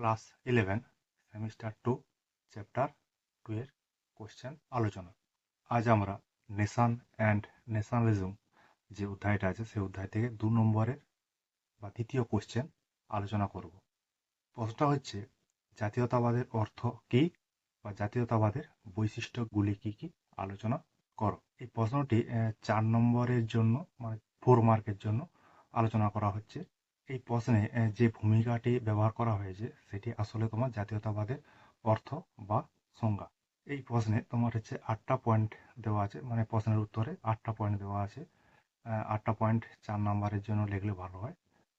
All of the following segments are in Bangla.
Class eleven semester two chapter two এর কোশ্চেন আলোচনা। আজ আমরা নেশান অ্যান্ড ন্যাশনালিজম যে অধ্যায়টা আছে, সেই অধ্যায় থেকে দু নম্বরের বা দ্বিতীয় কোশ্চেন আলোচনা করব। প্রশ্নটা হচ্ছে, জাতীয়তাবাদের অর্থ কী বা জাতীয়তাবাদের বৈশিষ্ট্যগুলি কী কী? আলোচনা করো। এই প্রশ্নটি চার নম্বরের জন্য মানে ফোর মার্কের জন্য আলোচনা করা হচ্ছে। এই প্রশ্নে যে ভূমিকাটি ব্যবহার করা হয়েছে, সেটি আসলে তোমার জাতীয়তাবাদের অর্থ বা সংজ্ঞা। এই প্রশ্নে তোমার হচ্ছে আটটা পয়েন্ট দেওয়া আছে মানে প্রশ্নের উত্তরে আটটা পয়েন্ট দেওয়া আছে। আটটা পয়েন্ট চার নম্বরের জন্য লিখলে ভালো হয়।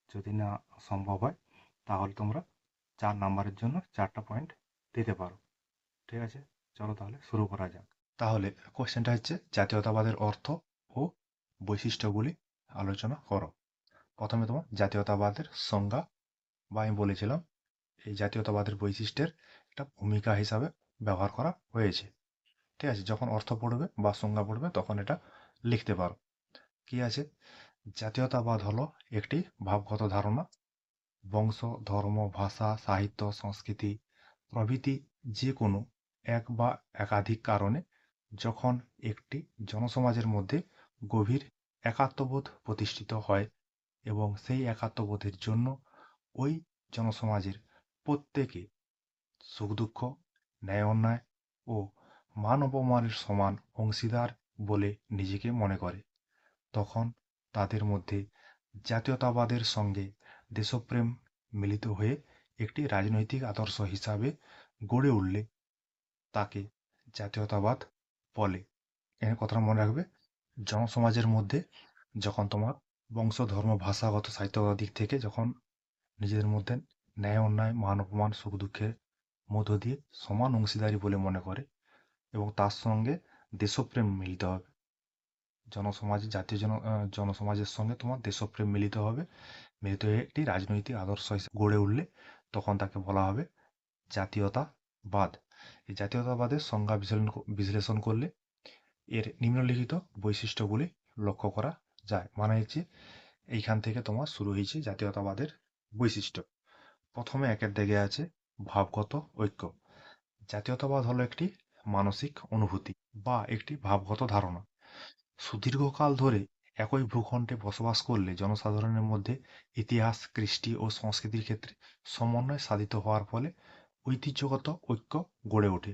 যদি না সম্ভব হয়, তাহলে তোমরা চার নাম্বারের জন্য চারটা পয়েন্ট দিতে পারো। ঠিক আছে? চলো তাহলে শুরু করা যাক। তাহলে কোশ্চেনটা হচ্ছে জাতীয়তাবাদের অর্থ ও বৈশিষ্ট্যগুলি আলোচনা করো। প্রথমে তোমার জাতীয়তাবাদের সংজ্ঞা, বা আমি বলেছিলাম, এই জাতীয়তাবাদের বৈশিষ্ট্যের একটা ভূমিকা হিসাবে ব্যবহার করা হয়েছে। ঠিক আছে, যখন অর্থ পড়বে বা সংজ্ঞা পড়বে, তখন এটা লিখতে পারো। কি আছে? জাতীয়তাবাদ হলো একটি ভাবগত ধারণা। বংশ, ধর্ম, ভাষা, সাহিত্য, সংস্কৃতি, প্রভৃতি যে কোনো এক বা একাধিক কারণে যখন একটি জনসমাজের মধ্যে গভীর একাত্মবোধ প্রতিষ্ঠিত হয় এবং সেই একাত্মবোধের জন্য ওই জনসমাজের প্রত্যেকে সুখ দুঃখ ন্যায় অন্যায় ও মান অপমানের সমান অংশীদার বলে নিজেকে মনে করে। তখন তাদের মধ্যে জাতীয়তাবাদের সঙ্গে দেশপ্রেম মিলিত হয়ে একটি রাজনৈতিক আদর্শ হিসাবে গড়ে উঠলে তাকে জাতীয়তাবাদ বলে। এর কথাটা মনে রাখবে? জনসমাজের মধ্যে যখন তোমার বংশ ধর্ম ভাষাগত, সাহিত্যগত দিক থেকে যখন নিজেদের মধ্যে ন্যায়, অন্যায়, মান অপমান, সুখ দুঃখের মধ্য দিয়ে সমান অংশীদারি বলে মনে করে এবং তার সঙ্গে দেশপ্রেম মিলিত হবে। জনসমাজ, জাতীয় জন জনসমাজের সঙ্গে তোমার দেশপ্রেম মিলিত হবে। মিলিত হয়ে একটি রাজনৈতিক আদর্শ হিসেবে গড়ে উঠলে তখন তাকে বলা হবে জাতীয়তাবাদ। এই জাতীয়তাবাদের সংজ্ঞা বিশ্লেষণ বিশ্লেষণ করলে এর নিম্নলিখিত বৈশিষ্ট্যগুলি লক্ষ্য করা যায়। মানে হচ্ছে এইখান থেকে তোমার শুরু হয়েছে জাতীয়তাবাদের বৈশিষ্ট্য। প্রথমে একের দিকে আছে ভাবগত ঐক্য। জাতীয়তাবাদ হলো একটি মানসিক অনুভূতি বা একটি ভাবগত ধারণা। সুদীর্ঘকাল ধরে একই ভূখণ্ডে বসবাস করলে জনসাধারণের মধ্যে ইতিহাস, কৃষ্টি ও সংস্কৃতির ক্ষেত্রে সমন্বয় সাধিত হওয়ার ফলে ঐতিহ্যগত ঐক্য গড়ে ওঠে।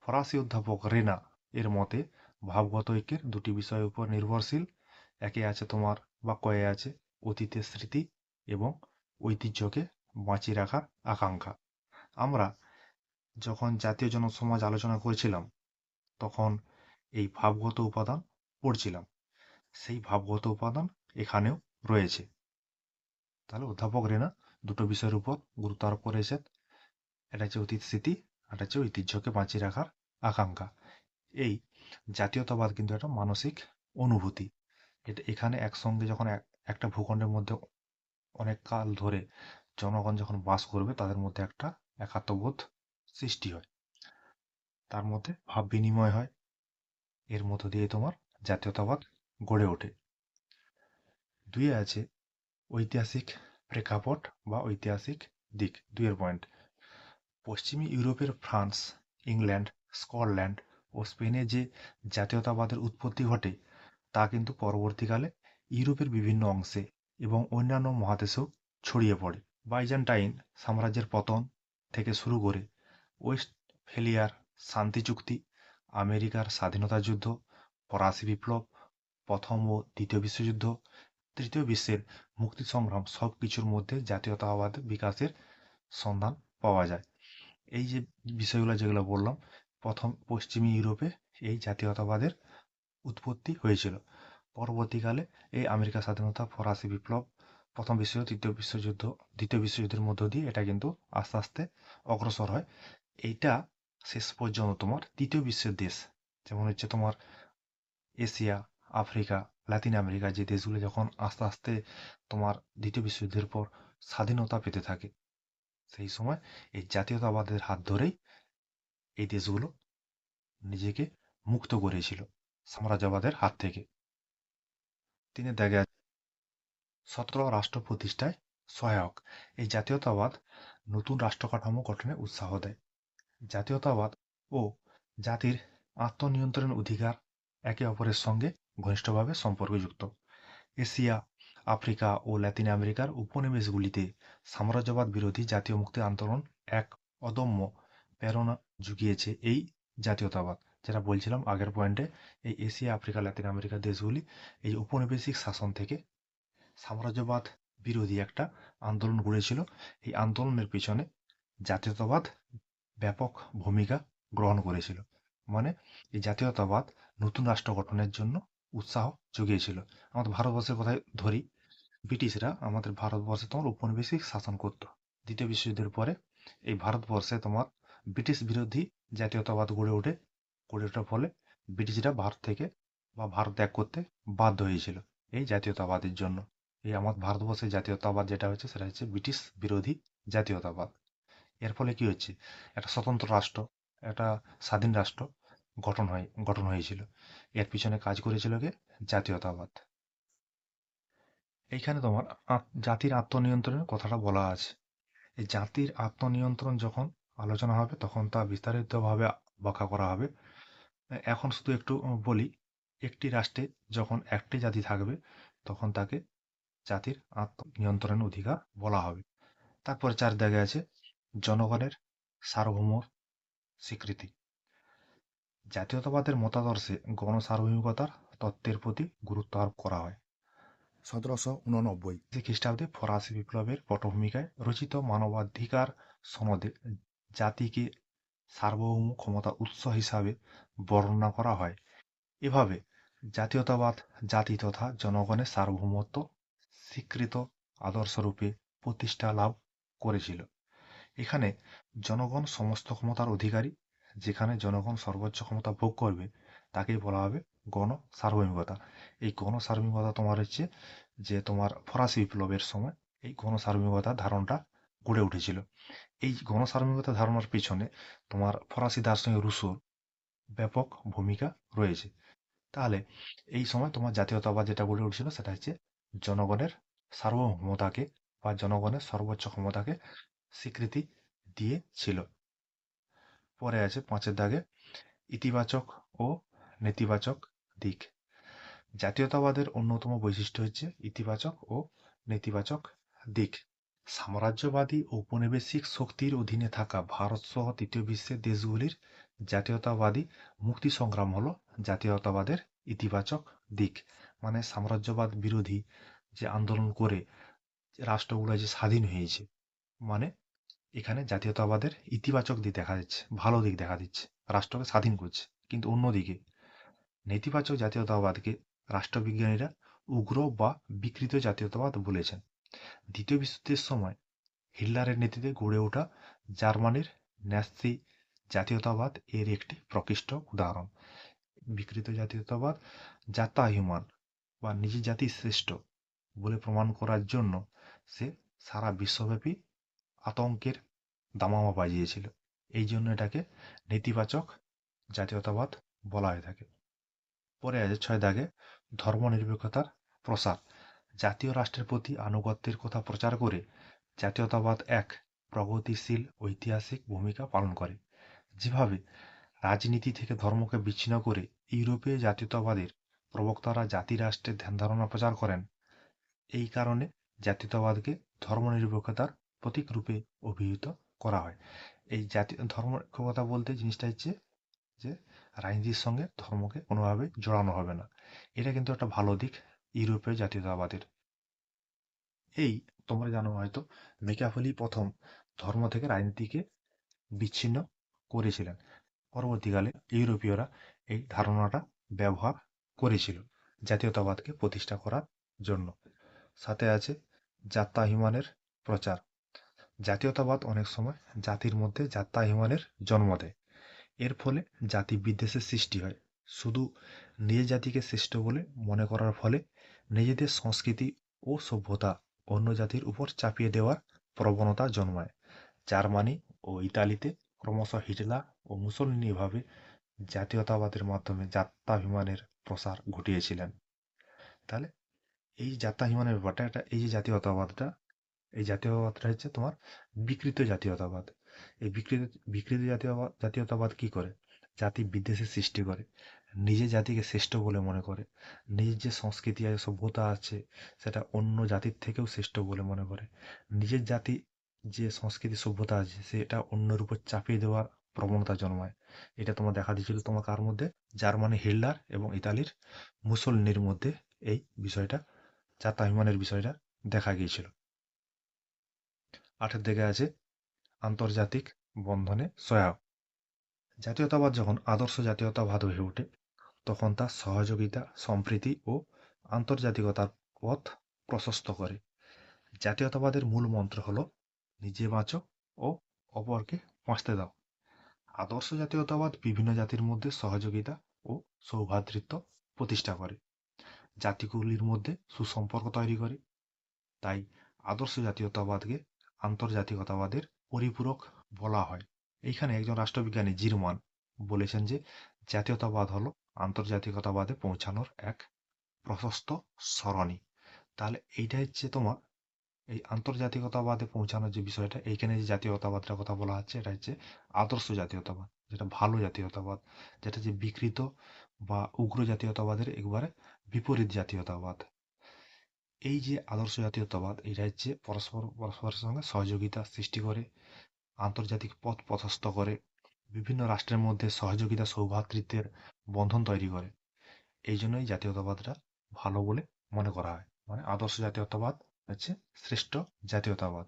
ফরাসি অধ্যাপক রেনা এর মতে ভাবগত ঐক্যের দুটি বিষয়ের উপর নির্ভরশীল একে আছে তোমার বা কয়ে আছে অতীতের স্মৃতি এবং ঐতিহ্যকে বাঁচিয়ে রাখার আকাঙ্ক্ষা। আমরা যখন জাতীয় জনসমাজ আলোচনা করেছিলাম, তখন এই ভাবগত উপাদান পড়ছিলাম। সেই ভাবগত উপাদান এখানেও রয়েছে। তাহলে অধ্যাপক রেনা দুটো বিষয়ের উপর গুরুত্ব আরোপ করেছেন। এটা হচ্ছে অতীত স্মৃতি এটা হচ্ছে ঐতিহ্যকে বাঁচিয়ে রাখার আকাঙ্ক্ষা। এই জাতীয়তাবাদ কিন্তু একটা মানসিক অনুভূতি। এটা, এখানে একসঙ্গে যখন এক- একটা ভূখণ্ডের মধ্যে অনেক কাল ধরে জনগণ যখন বাস করবে, তাদের মধ্যে একটা একাত্মবোধ সৃষ্টি হয়। তার মধ্যে ভাব বিনিময় হয়। এর মধ্য দিয়ে তোমার জাতীয়তাবাদ গড়ে ওঠে। দুইয়ে আছে ঐতিহাসিক প্রেক্ষাপট বা ঐতিহাসিক দিক, দুইয়ের পয়েন্ট পশ্চিমী ইউরোপের ফ্রান্স, ইংল্যান্ড, স্কটল্যান্ড ও স্পেনে যে জাতীয়তাবাদের উৎপত্তি ঘটে তা কিন্তু পরবর্তীকালে ইউরোপের বিভিন্ন অংশে এবং অন্যান্য মহাদেশেও ছড়িয়ে পড়ে। বাইজেন্টাইন সাম্রাজ্যের পতন থেকে শুরু করে ওয়েস্ট ফেলিয়ার শান্তি চুক্তি, আমেরিকার স্বাধীনতা যুদ্ধ, ফরাসি বিপ্লব, প্রথম ও দ্বিতীয় বিশ্বযুদ্ধ, তৃতীয় বিশ্বের মুক্তি সংগ্রাম সব কিছুর মধ্যে জাতীয়তাবাদ বিকাশের সন্ধান পাওয়া যায়। এই যে বিষয়গুলো যেগুলো বললাম, প্রথম পশ্চিমী ইউরোপে এই জাতীয়তাবাদের উৎপত্তি হয়েছিল। পরবর্তীকালে এই আমেরিকা স্বাধীনতা, ফরাসি বিপ্লব, প্রথম বিশ্বযুদ্ধ তৃতীয় বিশ্বযুদ্ধ, দ্বিতীয় বিশ্বযুদ্ধের মধ্য দিয়ে এটা কিন্তু আস্তে আস্তে অগ্রসর হয়। এইটা শেষ পর্যন্ত তোমার তৃতীয় বিশ্বের দেশ। যেমন হচ্ছে তোমার এশিয়া, আফ্রিকা, লাতিন আমেরিকা, যে দেশগুলো যখন আস্তে আস্তে তোমার দ্বিতীয় বিশ্বযুদ্ধের পর স্বাধীনতা পেতে থাকে, সেই সময় এই জাতীয়তাবাদের হাত ধরেই এই দেশগুলো নিজেকে মুক্ত করেছিল। সাম্রাজ্যবাদের হাত থেকে। তিনি দেখা সতেরো রাষ্ট্র প্রতিষ্ঠায় সহায়ক। এই জাতীয়তাবাদ নতুন রাষ্ট্র কাঠামো গঠনে উৎসাহ দেয়। জাতীয়তাবাদ ও জাতির আত্মনিয়ন্ত্রণ অধিকার একে অপরের সঙ্গে ঘনিষ্ঠভাবে সম্পর্কযুক্ত। এশিয়া, আফ্রিকা ও লাতিন আমেরিকার উপনিবেশগুলিতে সাম্রাজ্যবাদ বিরোধী জাতীয় মুক্তি আন্দোলন এক অদম্য প্রেরণা জুগিয়েছে এই জাতীয়তাবাদ। যেটা বলছিলাম আগের পয়েন্টে এই এশিয়া, আফ্রিকা, লাতিন আমেরিকার দেশগুলি এই উপনিবেশিক শাসন থেকে সাম্রাজ্যবাদ বিরোধী একটা আন্দোলন গড়েছিল। এই আন্দোলনের পিছনে জাতীয়তাবাদ ব্যাপক ভূমিকা গ্রহণ করেছিল। মানে এই জাতীয়তাবাদ নতুন রাষ্ট্র গঠনের জন্য উৎসাহ জুগিয়েছিল। আমাদের ভারতবর্ষের কথায় ধরি, ব্রিটিশরা আমাদের ভারতবর্ষে তোমার উপনিবেশিক শাসন করত। দ্বিতীয় বিশ্বযুদ্ধের পরে এই ভারতবর্ষে তোমার ব্রিটিশ বিরোধী জাতীয়তাবাদ গড়ে ওঠে। গড়ে ওঠার ফলে ব্রিটিশরা ভারত থেকে বা ভারত ত্যাগ করতে বাধ্য হয়েছিল এই জাতীয়তাবাদের জন্য। এই আমার ভারতবর্ষের জাতীয়তাবাদ যেটা হচ্ছে সেটা হচ্ছে ব্রিটিশ বিরোধী জাতীয়তাবাদ। এর ফলে কি হচ্ছে? একটা স্বতন্ত্র রাষ্ট্র, একটা স্বাধীন রাষ্ট্র গঠন হয়, গঠন হয়েছিল। এর পিছনে কাজ করেছিল কে? জাতীয়তাবাদ। এইখানে তোমার জাতির আত্মনিয়ন্ত্রণের কথাটা বলা আছে। এই জাতির আত্মনিয়ন্ত্রণ যখন আলোচনা হবে, তখন তা বিস্তারিতভাবে ব্যাখ্যা করা হবে। এখন শুধু একটু বলি, একটি রাষ্ট্রে যখন একটি জাতি থাকবে, তখন তাকে জাতির আত্মনিয়ন্ত্রণের অধিকার বলা হবে। তারপরে চার দাগে আছে জনগণের সার্বভৌম স্বীকৃতি। জাতীয়তাবাদের মতাদর্শে গণসার্বভৌমিকতার তত্ত্বের প্রতি গুরুত্ব আরোপ করা হয়। সতেরোশো উননব্বই খ্রিস্টাব্দে ফরাসি বিপ্লবের পটভূমিকায় রচিত মানবাধিকার সনদে জাতিকে সার্বভৌম ক্ষমতা উৎস হিসাবে বর্ণনা করা হয়। এভাবে জাতীয়তাবাদ, জাতি তথা জনগণের সার্বভৌমত্ব স্বীকৃত আদর্শরূপে প্রতিষ্ঠা লাভ করেছিল। এখানে জনগণ সমস্ত ক্ষমতার অধিকারী, যেখানে জনগণ সর্বোচ্চ ক্ষমতা ভোগ করবে, তাকেই বলা হবে গণ সার্বভৌমিকতা এই গণ সার্বভৌমিকতা তোমার হচ্ছে যে তোমার ফরাসি বিপ্লবের সময় এই গণ সার্বভৌমিকতার ধারণটা গড়ে উঠেছিল। এই গণ সার্বভৌমিকতা ধারণার পিছনে তোমার ফরাসি দার্শনিক রুশোর ব্যাপক ভূমিকা রয়েছে। তাহলে এই সময় তোমার জাতীয়তাবাদ যেটা গড়ে উঠেছিল সেটা হচ্ছে জনগণের সার্বভৌমতাকে বা জনগণের সর্বোচ্চ ক্ষমতাকে স্বীকৃতি দিয়েছিল। পরে আছে পাঁচের দাগে ইতিবাচক ও নেতিবাচক দিক। জাতীয়তাবাদের অন্যতম বৈশিষ্ট্য হচ্ছে ইতিবাচক ও নেতিবাচক দিক। সাম্রাজ্যবাদী ঔপনিবেশিক শক্তির অধীনে থাকা ভারত সহ তৃতীয় বিশ্বের দেশগুলির জাতীয়তাবাদী মুক্তি সংগ্রাম হলো জাতীয়তাবাদের ইতিবাচক দিক। মানে সাম্রাজ্যবাদ বিরোধী যে আন্দোলন করে রাষ্ট্রগুলো যে স্বাধীন হয়েছে মানে এখানে জাতীয়তাবাদের ইতিবাচক দিক দেখা যাচ্ছে ভালো দিক দেখা দিচ্ছে, রাষ্ট্রকে স্বাধীন করছে। কিন্তু অন্যদিকে নেতিবাচক জাতীয়তাবাদকে রাষ্ট্রবিজ্ঞানীরা উগ্র বা বিকৃত জাতীয়তাবাদ বলেছেন। দ্বিতীয় বিশ্বযুদ্ধের সময় হিটলারের নেতৃত্বে গড়ে ওঠা জার্মানির ন্যাসি জাতীয়তাবাদ এর একটি প্রকৃষ্ট উদাহরণ। বিকৃত জাতীয়তাবাদ জাতাহিমান বা নিজের জাতি শ্রেষ্ঠ বলে প্রমাণ করার জন্য সে সারা বিশ্বব্যাপী আতঙ্কের দামামা বাজিয়েছিল। এই জন্য এটাকে নেতিবাচক জাতীয়তাবাদ বলা হয়ে থাকে। পরে আছে ছয় দাগে ধর্মনিরপেক্ষতার প্রসার। জাতীয় রাষ্ট্রের প্রতি আনুগত্যের কথা প্রচার করে জাতীয়তাবাদ এক প্রগতিশীল ঐতিহাসিক ভূমিকা পালন করে। যেভাবে রাজনীতি থেকে ধর্মকে বিচ্ছিন্ন করে ইউরোপীয় জাতীয়তাবাদের প্রবক্তারা জাতি রাষ্ট্রের ধ্যান ধারণা প্রচার করেন, এই কারণে জাতীয়তাবাদকে ধর্মনিরপেক্ষতার প্রতীক রূপে অভিহিত করা হয়। এই জাতীয় ধর্মনিরপেক্ষতা বলতে জিনিসটা হচ্ছে যে রাজনীতির সঙ্গে ধর্মকে কোনোভাবে জড়ানো হবে না। এটা কিন্তু একটা ভালো দিক ইউরোপীয় জাতীয়তাবাদের। এই তোমরা জানো হয়তো, মেকাফলি প্রথম ধর্ম থেকে রাজনীতিকে বিচ্ছিন্ন করেছিলেন। পরবর্তীকালে ইউরোপীয়রা এই ধারণাটা ব্যবহার করেছিল জাতীয়তাবাদকে প্রতিষ্ঠা করার জন্য। সাথে আছে জাত্যাহিমানের প্রচার। জাতীয়তাবাদ অনেক সময় জাতির মধ্যে জাত্যাহিমানের জন্ম দেয়। এর ফলে জাতি বিদ্বেষের সৃষ্টি হয়। শুধু নিজ জাতিকে শ্রেষ্ঠ বলে মনে করার ফলে নিজেদের সংস্কৃতি ও সভ্যতা অন্য জাতির উপর চাপিয়ে দেওয়ার প্রবণতা জন্মায়। জার্মানি ও ইতালিতে ক্রমশ হিটলার ও মুসলিনি এভাবে জাতীয়তাবাদের মাধ্যমে জাত্যাভিমানের প্রসার ঘটিয়েছিলেন। তাহলে এই জাত্যাভিমানের ব্যাপারটা এটা এই যে জাতীয়তাবাদটা, এই জাতীয়তাবাদটা হচ্ছে তোমার বিকৃত জাতীয়তাবাদ। এই বিকৃত বিকৃত জাতীয়বাদ জাতীয়তাবাদ কি করে? জাতি বিদ্বেষের সৃষ্টি করে নিজের জাতিকে শ্রেষ্ঠ বলে মনে করে, নিজের যে সংস্কৃতি আছে, সভ্যতা আছে, সেটা অন্য জাতির থেকেও শ্রেষ্ঠ বলে মনে করে, নিজের জাতি যে সংস্কৃতি সভ্যতা আছে সেটা অন্যের উপর চাপিয়ে দেওয়ার প্রবণতা জন্মায়। এটা তোমার দেখা দিয়েছিল তোমার কার মধ্যে? জার্মানি হিটলার এবং ইতালির মুসলিনের মধ্যে এই বিষয়টা জাতাভিমানের বিষয়টা দেখা গিয়েছিল। আঠের দিকে আছে আন্তর্জাতিক বন্ধনে সহায়ক। জাতীয়তাবাদ যখন আদর্শ জাতীয়তাবাদ হয়ে ওঠে, তখন তা সহযোগিতা, সম্প্রীতি ও আন্তর্জাতিকতার পথ প্রশস্ত করে। জাতীয়তাবাদের মূল মন্ত্র হলো নিজে বাঁচো ও অপরকে বাঁচতে দাও। আদর্শ জাতীয়তাবাদ বিভিন্ন জাতির মধ্যে সহযোগিতা ও সৌভ্রাতৃত্ব প্রতিষ্ঠা করে। জাতিগুলির মধ্যে সুসম্পর্ক তৈরি করে। তাই আদর্শ জাতীয়তাবাদকে আন্তর্জাতিকতাবাদের পরিপূরক বলা হয়। এইখানে একজন রাষ্ট্রবিজ্ঞানী জিরমান বলেছেন যে, জাতীয়তাবাদ হল আন্তর্জাতিকতাবাদে পৌঁছানোর এক প্রশস্ত সরণি। তাহলে এইটা হচ্ছে তোমার এই আন্তর্জাতিকতাবাদে পৌঁছানোর যে বিষয়টা, এইখানে যে জাতীয়তাবাদটার কথা বলা হচ্ছে, এটা হচ্ছে আদর্শ জাতীয়তাবাদ, যেটা ভালো জাতীয়তাবাদ, যেটা যে বিকৃত বা উগ্র জাতীয়তাবাদের একবারে বিপরীত জাতীয়তাবাদ। এই যে আদর্শ জাতীয়তাবাদ, এটা হচ্ছে পরস্পর, পরস্পরের সঙ্গে সহযোগিতা সৃষ্টি করে, আন্তর্জাতিক পথ প্রশস্ত করে, বিভিন্ন রাষ্ট্রের মধ্যে সহযোগিতা সৌভ্রাতৃত্বের বন্ধন তৈরি করে। এই জন্যই জাতীয়তাবাদটা ভালো বলে মনে করা হয়। মানে আদর্শ জাতীয়তাবাদ হচ্ছে শ্রেষ্ঠ জাতীয়তাবাদ।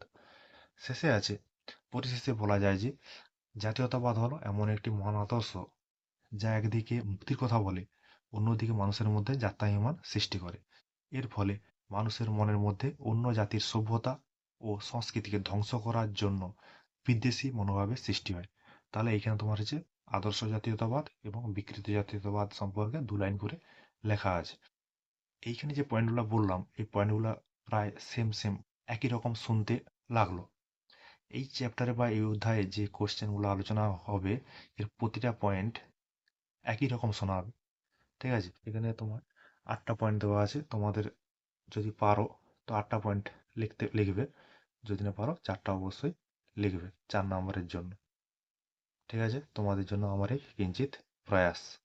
শেষে আছে, পরিশেষে বলা যায় যে জাতীয়তাবাদ হলো এমন একটি মহান আদর্শ যা একদিকে মুক্তির কথা বলে, অন্যদিকে মানুষের মধ্যে জাত্যাভিমান সৃষ্টি করে। এর ফলে মানুষের মনের মধ্যে অন্য জাতির সভ্যতা ও সংস্কৃতিকে ধ্বংস করার জন্য বিদ্বেষী মনোভাবের সৃষ্টি হয়। তাহলে এইখানে তোমার হচ্ছে আদর্শ জাতীয়তাবাদ এবং বিকৃত জাতীয়তাবাদ সম্পর্কে দু লাইন করে লেখা আছে। এইখানে যে পয়েন্টগুলো বললাম, এই পয়েন্টগুলো প্রায় সেম সেম একই রকম শুনতে লাগল। এই চ্যাপ্টারে বা এই অধ্যায়ে যে কোশ্চেনগুলো আলোচনা হবে, এর প্রতিটা পয়েন্ট একই রকম শোনা হবে ঠিক আছে? এখানে তোমার আটটা পয়েন্ট দেওয়া আছে। তোমাদের যদি পারো, তো আটটা পয়েন্ট লিখতে, লিখবে। যদি না পারো, চারটা অবশ্যই লিখবে চার নম্বরের জন্য। ঠিক আছে? তোমাদের জন্য আমার এই কিঞ্চিত প্রয়াস।